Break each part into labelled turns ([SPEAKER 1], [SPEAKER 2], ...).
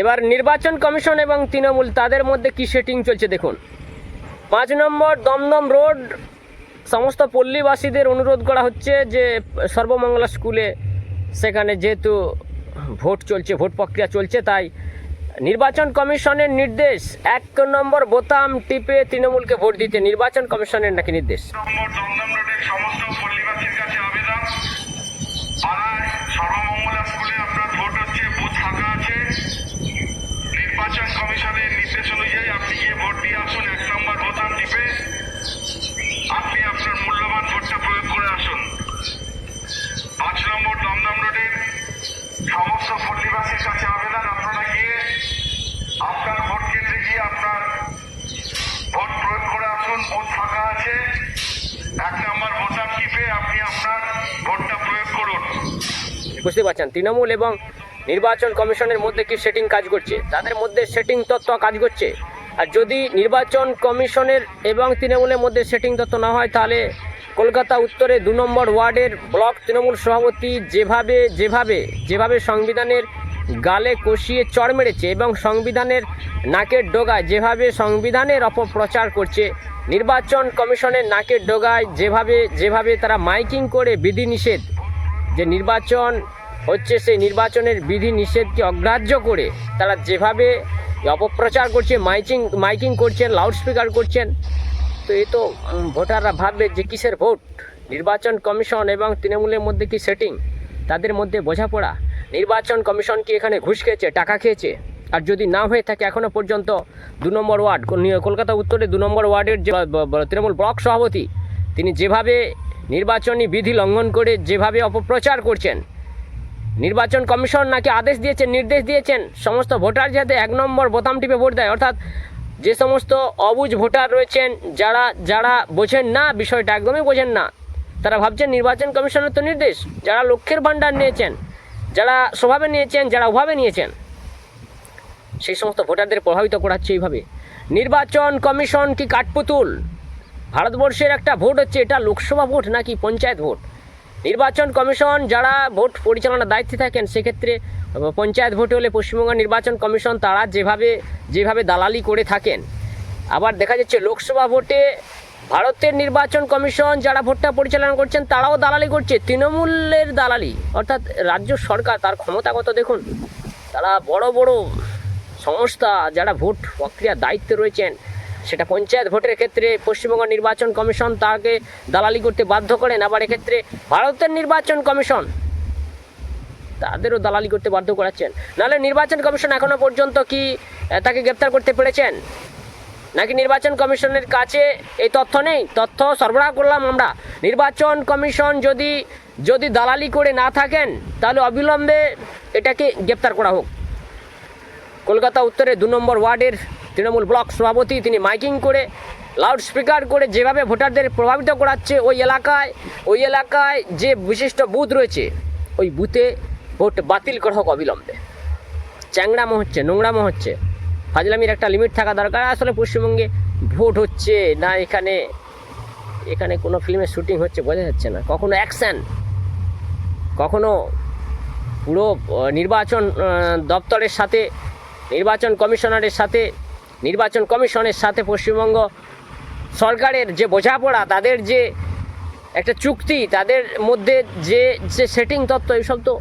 [SPEAKER 1] এবার নির্বাচন কমিশন এবং তৃণমূল, তাদের মধ্যে কি সেটিং চলছে দেখুন। পাঁচ নম্বর দমদম রোড, সমস্ত পল্লীবাসীদের অনুরোধ করা হচ্ছে যে সর্বমঙ্গলা স্কুলে সেখানে যেহেতু ভোট চলছে, ভোট প্রক্রিয়া চলছে, তাই নির্বাচন কমিশনের নির্দেশ, এক নম্বর বোতাম টিপে তৃণমূলকে ভোট দিতে নির্বাচন কমিশনের নাকি নির্দেশ?
[SPEAKER 2] সমস্ত পল্লীবাসীর কাছে আবেদন পাড়ায় সর্বমঙ্গলা স্কুলে আপনার ভোট হচ্ছে বুথ ফাঁকা আছে নির্বাচন কমিশনের নির্দেশ অনুযায়ী আপনি গিয়ে ভোট দিয়ে আসুন এক নম্বর বোতাম টিপে আপনি আপনার মূল্যবান ভোটটা প্রয়োগ করে আসুন পাঁচ নম্বর দমদম রোডের
[SPEAKER 1] বুঝতে পারছেন? তৃণমূল এবং নির্বাচন কমিশনের মধ্যে কি সেটিং কাজ করছে? তাদের মধ্যে সেটিং তত্ত্ব কাজ করছে। আর যদি নির্বাচন কমিশনের এবং তৃণমূলের মধ্যে সেটিং তত্ত্ব না হয়, তাহলে কলকাতা উত্তরে দু নম্বর ওয়ার্ডের ব্লক তৃণমূল সভাপতি যেভাবে যেভাবে যেভাবে সংবিধানের গালে কষিয়ে চড় মেরেছে এবং সংবিধানের নাকের ডোগায় যেভাবে সংবিধানের অপপ্রচার করছে, নির্বাচন কমিশনের নাকের ডোগায় যেভাবে যেভাবে তারা মাইকিং করে বিধিনিষেধ, যে নির্বাচন হচ্ছে সেই নির্বাচনের বিধি নিষেধকে অগ্রাহ্য করে তারা যেভাবে অপপ্রচার করছে মাইকিং মাইকিং করছেন, লাউডস্পিকার করছেন তো এই তো ভোটাররা ভাববে যে কিসের ভোট? নির্বাচন কমিশন এবং তৃণমূলের মধ্যে কি সেটিং তাদের মধ্যে বোঝাপড়া। নির্বাচন কমিশন কি এখানে ঘুষ খেয়েছে, টাকা খেয়েছে? আর যদি না হয়ে থাকে এখনও পর্যন্ত দু নম্বর ওয়ার্ড কলকাতা উত্তরে দু নম্বর ওয়ার্ডের যে তৃণমূল ব্লক সভাপতি, তিনি যেভাবে নির্বাচনী বিধি লঙ্ঘন করে যেভাবে অপপ্রচার করছেন, নির্বাচন কমিশন নাকি আদেশ দিয়েছেন, নির্দেশ দিয়েছেন, সমস্ত ভোটার যাতে এক নম্বর বোতাম টিপে ভোট দেয়, অর্থাৎ যে সমস্ত অবুঝ ভোটার রয়েছেন, যারা যারা বোঝেন না বিষয়টা, একদমই বোঝেন না, তারা ভাবছেন নির্বাচন কমিশনের তো নির্দেশ, যারা লক্ষ্যের ভাণ্ডার নিয়েছেন, যারা স্বভাবে নিয়েছেন, যারা অভাবে নিয়েছেন, সেই সমস্ত ভোটারদের প্রভাবিত করাচ্ছে এইভাবে। নির্বাচন কমিশন কি কাঠপুতুল? ভারতবর্ষের একটা ভোট হচ্ছে এটা লোকসভা ভোট নাকি পঞ্চায়েত ভোট? নির্বাচন কমিশন যারা ভোট পরিচালনার দায়িত্বে থাকেন, সেক্ষেত্রে পঞ্চায়েত ভোটে হলে পশ্চিমবঙ্গ নির্বাচন কমিশন তারা যেভাবে যেভাবে দালালি করে থাকেন। আবার দেখা যাচ্ছে লোকসভা ভোটে ভারতের নির্বাচন কমিশন যারা ভোটটা পরিচালনা করছেন, তারাও দালালি করছে। তৃণমূলের দালালি, অর্থাৎ রাজ্য সরকার, তার ক্ষমতাগত দেখুন? তারা বড় বড় সংস্থা যারা ভোট প্রক্রিয়ার দায়িত্বে রয়েছেন সেটা পঞ্চায়েত ভোটের ক্ষেত্রে পশ্চিমবঙ্গ নির্বাচন কমিশন তাকে দালালি করতে বাধ্য করেন। আবার এক্ষেত্রে ভারতের নির্বাচন কমিশন তাদেরও দালালি করতে বাধ্য করাচ্ছেন। নাহলে নির্বাচন কমিশন এখনও পর্যন্ত কি তাকে গ্রেপ্তার করতে পেরেছেন? নাকি নির্বাচন কমিশনের কাছে এই তথ্য নেই? তথ্য সরবরাহ করলাম আমরা। নির্বাচন কমিশন যদি যদি দালালি করে না থাকেন, তাহলে অবিলম্বে এটাকে গ্রেপ্তার করা হোক। কলকাতা উত্তরে দু নম্বর ওয়ার্ডের তৃণমূল ব্লক সভাপতি তিনি মাইকিং করে লাউড স্পিকার করে যেভাবে ভোটারদের প্রভাবিত করাচ্ছে ওই এলাকায় ওই এলাকায় যে বিশিষ্ট বুথ রয়েছে, ওই বুথে ভোট বাতিল করা হোক অবিলম্বে। চ্যাংড়ামো হচ্ছে, নোংরামো হচ্ছে। ফাজলামির একটা লিমিট থাকা দরকার। আসলে পশ্চিমবঙ্গে ভোট হচ্ছে না, এখানে এখানে কোনো ফিল্মের শুটিং হচ্ছে বোঝা যাচ্ছে না। কখনো অ্যাকশন কখনো পুরো নির্বাচন দপ্তরের সাথে, নির্বাচন কমিশনারের সাথে নির্বাচন কমিশনের সাথে পশ্চিমবঙ্গ সরকারের যে বোঝাপড়া, তাদের যে একটা চুক্তি, তাদের মধ্যে যে যে সেটিং তত্ত্ব এইসব তো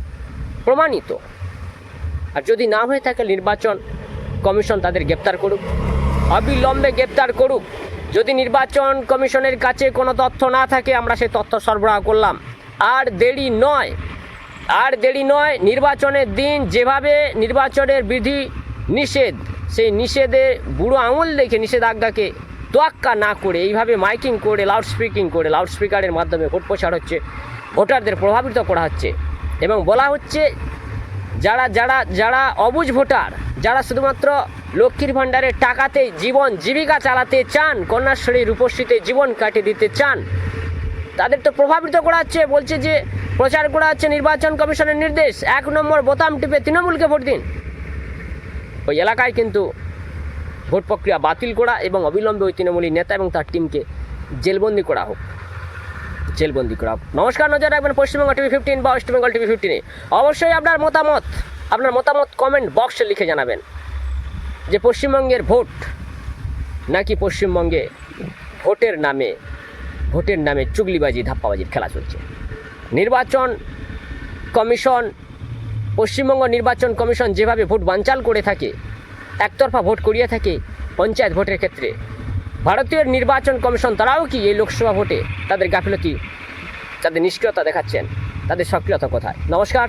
[SPEAKER 1] প্রমাণিত। আর যদি না হয়ে থাকে নির্বাচন কমিশন, তাদের গ্রেপ্তার করুক। অবিলম্বে গ্রেপ্তার করুক। যদি নির্বাচন কমিশনের কাছে কোনো তথ্য না থাকে, আমরা সেই তথ্য সরবরাহ করলাম। আর দেরি নয়, আর দেরি নয়, নির্বাচনের দিন যেভাবে নির্বাচনের বিধি নিষেধ সেই নিষেধে বুড়ো আঙুল দেখে নিষেধাজ্ঞাকে তোয়াক্কা না করে এইভাবে মাইকিং করে লাউড স্পিকিং করে লাউড স্পিকারের মাধ্যমে ভোট প্রচার হচ্ছে, ভোটারদের প্রভাবিত করা হচ্ছে। এবং বলা হচ্ছে, যারা যারা যারা অবুঝ ভোটার, যারা শুধুমাত্র লক্ষ্মীর ভাণ্ডারের টাকাতে জীবন জীবিকা চালাতে চান, কন্যাশ্রী রূপশ্রীতে জীবন কাটিয়ে দিতে চান, তাদের তো প্রভাবিত করা হচ্ছে, বলছে যে প্রচার করা হচ্ছে নির্বাচন কমিশনের নির্দেশ। এক নম্বর বোতাম টিপে তৃণমূলকে ভোট দিন। ওই এলাকায় কিন্তু ভোট প্রক্রিয়া বাতিল করা এবং অবিলম্বে ওই তৃণমূলী নেতা এবং তার টিমকে জেলবন্দি করা হোক। জেলবন্দি করা হোক। নমস্কার, নজর রাখবেন পশ্চিমবঙ্গ টিভি ফিফটিন বা ওয়েস্ট বেঙ্গল টিভি ফিফটিনে অবশ্যই আপনার মতামত আপনার মতামত কমেন্ট বক্সে লিখে জানাবেন যে পশ্চিমবঙ্গের ভোট নাকি পশ্চিমবঙ্গে ভোটের নামে ভোটের নামে চুগলিবাজি, ধাপ্পাবাজির খেলা চলছে। নির্বাচন কমিশন পশ্চিমবঙ্গ নির্বাচন কমিশন যেভাবে ভোট বানচাল করে থাকে, একতরফা ভোট করিয়ে থাকে পঞ্চায়েত ভোটের ক্ষেত্রে। ভারতীয় নির্বাচন কমিশন তারাও কি এই লোকসভা ভোটে তাদের গাফিলতি, তাদের নিষ্ক্রিয়তা দেখাচ্ছেন, তাদের সক্রিয়তা কোথায়? নমস্কার।